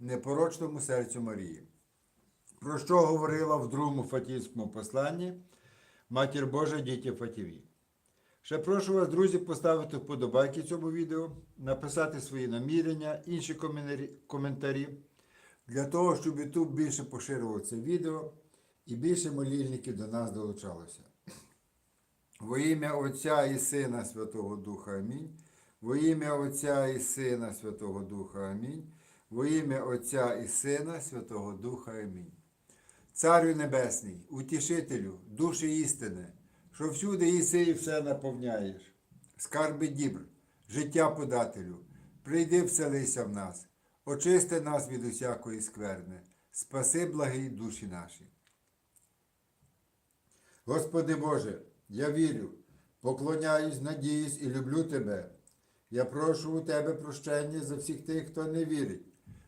непорочному серцю Марії. Про що говорила в другому Фатівському посланні Матір Божа діті Фатіві. Ще прошу вас, друзі, поставити вподобайки цьому відео, написати свої намірення, інші коментарі- для того, щоб YouTube більше поширював це відео і більше молільників до нас долучалося. Во ім'я Отця і Сина Святого Духа Амінь. Во ім'я Отця і Сина Святого Духа Амінь. Во ім'я Отця і Сина Святого Духа Амінь. Царю Небесний, утішителю, душі істини, що всюди їси і все наповняєш. Скарби дібр, життя подателю, прийди вселися в нас, очисти нас від усякої скверни, спаси благі душі наші. Господи Боже, я вірю, поклоняюсь, надіюсь і люблю Тебе. Я прошу у Тебе прощення за всіх тих, хто не вірить,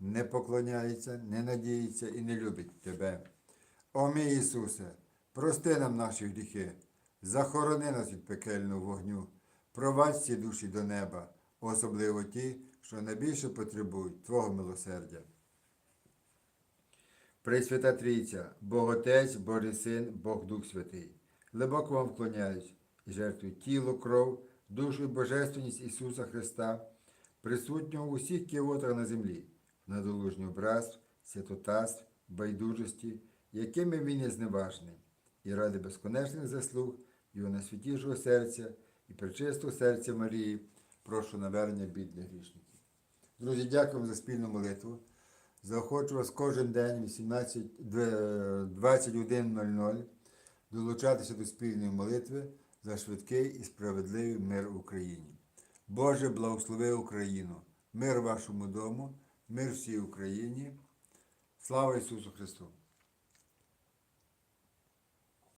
не поклоняється, не надіється і не любить Тебе. О мій Ісусе, прости нам наші гріхи, захорони нас від пекельного вогню, провадь всі душі до неба, особливо ті, що найбільше потребують Твого милосердя. Пресвята Трійця, Бог Отець, Божий Син, Бог Дух Святий. Глибоко вам вклоняюсь і жертвую тіло, кров, душу і божественність Ісуса Христа, присутнього у всіх кіотах на землі, надолужній образ, святотатств, байдужості, якими він є зневажний, і ради безконечних заслуг Його найсвятішого серця і пречистого серця Марії, прошу навернення бідних грішників. Друзі, дякуємо за спільну молитву. Заохочу вас кожен день 18, 21.00 долучатися до спільної молитви за швидкий і справедливий мир в Україні. Боже, благослови Україну, мир вашому дому, мир всій Україні. Слава Ісусу Христу!